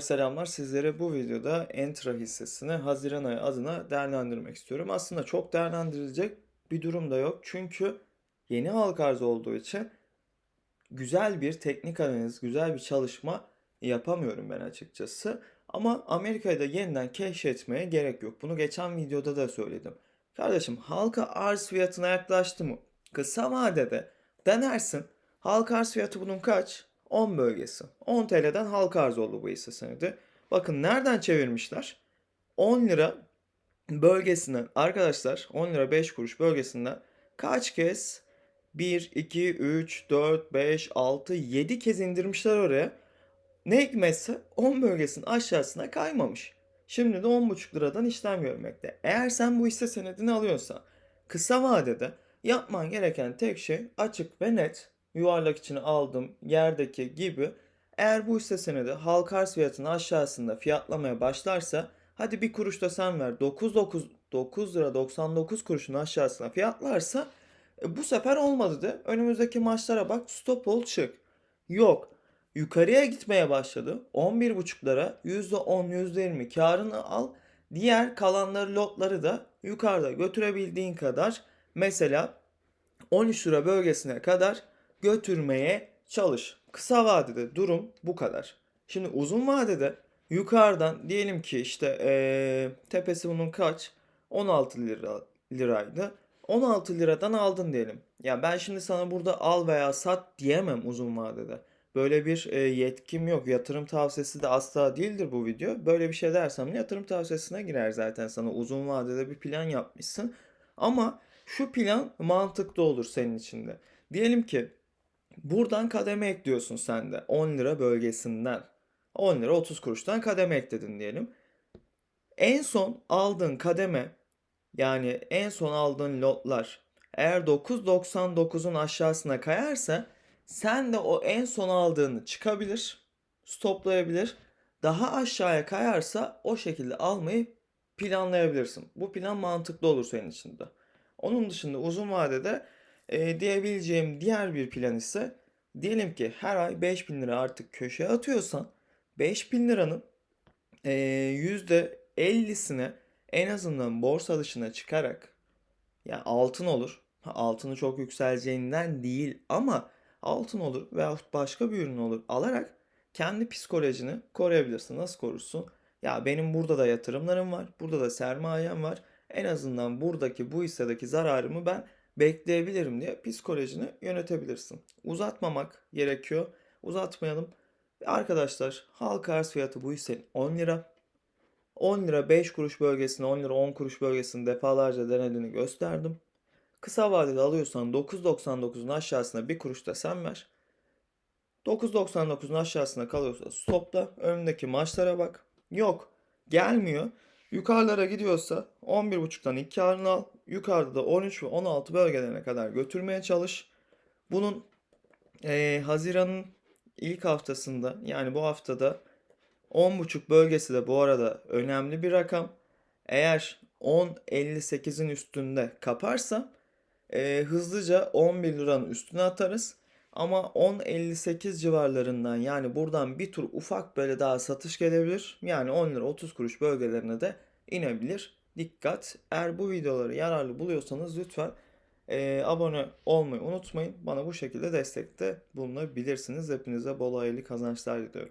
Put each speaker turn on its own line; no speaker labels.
Selamlar. Sizlere bu videoda Entra hissesini Haziran ayı adına değerlendirmek istiyorum. Aslında çok değerlendirilecek bir durum da yok. Çünkü yeni halka arz olduğu için güzel bir teknik analiz, güzel bir çalışma yapamıyorum ben açıkçası. Ama Amerika'yı da yeniden keşfetmeye gerek yok. Bunu geçen videoda da söyledim. Kardeşim halka arz fiyatına yaklaştı mı? Kısa vadede denersin. Halka arz fiyatı bunun kaç? 10 bölgesi. 10 TL'den halka arz oldu bu hisse senedi. Bakın nereden çevirmişler? 10 lira bölgesinden arkadaşlar 10 lira 5 kuruş bölgesinden kaç kez 1, 2, 3, 4, 5, 6, 7 kez indirmişler oraya. Ne hikmetse 10 bölgesinin aşağısına kaymamış. Şimdi de 10,5 liradan işlem görmekte. Eğer sen bu hisse senedini alıyorsan kısa vadede yapman gereken tek şey açık ve net yuvarlak içine aldım yerdeki gibi. Eğer bu hisse senedi halka fiyatının aşağısında fiyatlamaya başlarsa hadi bir kuruş da sen ver 9, 9, 9 lira 99 kuruşun aşağısına fiyatlarsa e, bu sefer olmadı de. Önümüzdeki maçlara bak stop ol çık. Yok yukarıya gitmeye başladı. 11.5'lara %10 %20 karını al. Diğer kalanları lotları da yukarıda götürebildiğin kadar mesela 13 lira bölgesine kadar götürmeye çalış. Kısa vadede durum bu kadar. Şimdi uzun vadede yukarıdan diyelim ki işte eee, tepesi bunun kaç? 16 lira liraydı. 16 liradan aldın diyelim. Ya ben şimdi sana burada al veya sat diyemem uzun vadede. Böyle bir e, yetkim yok. Yatırım tavsiyesi de asla değildir bu video. Böyle bir şey dersem yatırım tavsiyesine girer zaten sana uzun vadede bir plan yapmışsın. Ama şu plan mantıklı olur senin için de. Diyelim ki buradan kademe ekliyorsun sen de 10 lira bölgesinden. 10 lira 30 kuruştan kademe ekledin diyelim. En son aldığın kademe yani en son aldığın lotlar eğer 9.99'un aşağısına kayarsa sen de o en son aldığını çıkabilir, stoplayabilir. Daha aşağıya kayarsa o şekilde almayı planlayabilirsin. Bu plan mantıklı olur senin için de. Onun dışında uzun vadede e, diyebileceğim diğer bir plan ise diyelim ki her ay 5000 lira artık köşeye atıyorsan 5000 liranın e, %50'sine en azından borsa dışına çıkarak yani altın olur. Altını çok yükseleceğinden değil ama altın olur veyahut başka bir ürün olur alarak kendi psikolojini koruyabilirsin. Nasıl korursun? Ya benim burada da yatırımlarım var. Burada da sermayem var. En azından buradaki bu hissedeki zararımı ben bekleyebilirim diye psikolojini yönetebilirsin. Uzatmamak gerekiyor. Uzatmayalım. Arkadaşlar halka arz fiyatı bu hissenin 10 lira. 10 lira 5 kuruş bölgesini 10 lira 10 kuruş bölgesini defalarca denediğini gösterdim. Kısa vadede alıyorsan 9.99'un aşağısına bir kuruş da sen ver. 9.99'un aşağısına kalıyorsa stopla. Önündeki maçlara bak. Yok. Gelmiyor. Yukarılara gidiyorsa 11.5'tan ilk karını al. Yukarıda da 13 ve 16 bölgelerine kadar götürmeye çalış. Bunun eee Haziran'ın ilk haftasında yani bu haftada 10.5 bölgesi de bu arada önemli bir rakam. Eğer 10.58'in üstünde kaparsa e, hızlıca 11 liranın üstüne atarız. Ama 10.58 civarlarından yani buradan bir tur ufak böyle daha satış gelebilir. Yani 10 lira 30 kuruş bölgelerine de inebilir. Dikkat. Eğer bu videoları yararlı buluyorsanız lütfen e, abone olmayı unutmayın. Bana bu şekilde destekte bulunabilirsiniz. Hepinize bol hayırlı kazançlar diliyorum.